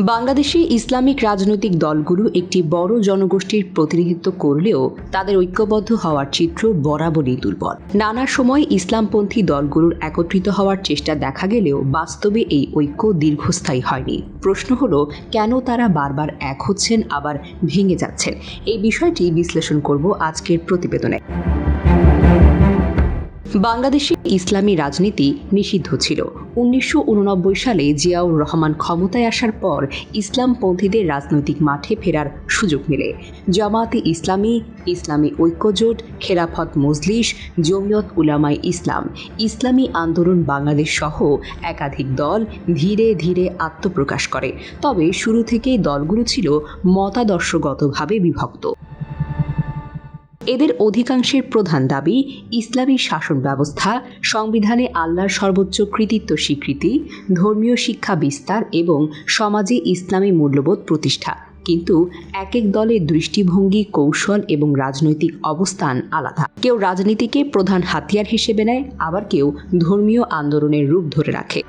বাংলাদেশে ইসলামিক রাজনৈতিক দলগুলো একটি বড় জনগোষ্ঠীর প্রতিনিধিত্ব করলেও তাদের ঐক্যবদ্ধ হওয়ার চিত্র বরাবরই দুর্বল। নানা সময় ইসলামপন্থী দলগুলোর একত্রিত হওয়ার চেষ্টা দেখা গেলেও বাস্তবে এই ঐক্য দীর্ঘস্থায়ী হয়নি। প্রশ্ন হলো, কেন তারা বারবার এক হচ্ছেন, আবার ভেঙে যাচ্ছেন? এই বিষয়টি বিশ্লেষণ করব আজকের প্রতিবেদনে। বাংলাদেশে ইসলামী রাজনীতি নিষিদ্ধ ছিল। উনিশশো উননব্বই সালে জিয়াউর রহমান ক্ষমতায় আসার পর ইসলামপন্থীদের রাজনৈতিক মাঠে ফেরার সুযোগ মেলে। জামাতে ইসলামী ইসলামী ঐক্যজোট, খেলাফত মজলিস, জমিয়ত উলামাই ইসলাম, ইসলামী আন্দোলন বাংলাদেশ সহ একাধিক দল ধীরে ধীরে আত্মপ্রকাশ করে। তবে শুরু থেকেই দলগুলো ছিল মতাদর্শগতভাবে বিভক্ত। এদের অধিকাংশের প্রধান দাবি ইসলামী শাসন ব্যবস্থা সংবিধানে আল্লাহর সর্বোচ্চ কৃতিত্ব স্বীকৃতি, ধর্মীয় শিক্ষা বিস্তার এবং সমাজে ইসলামী মূল্যবোধ প্রতিষ্ঠা। কিন্তু এক এক দলের দৃষ্টিভঙ্গি, কৌশল এবং রাজনৈতিক অবস্থান আলাদা। কেউ রাজনীতিকে প্রধান হাতিয়ার হিসেবে নেয়, আবার কেউ ধর্মীয় আন্দোলনের রূপ ধরে রাখে।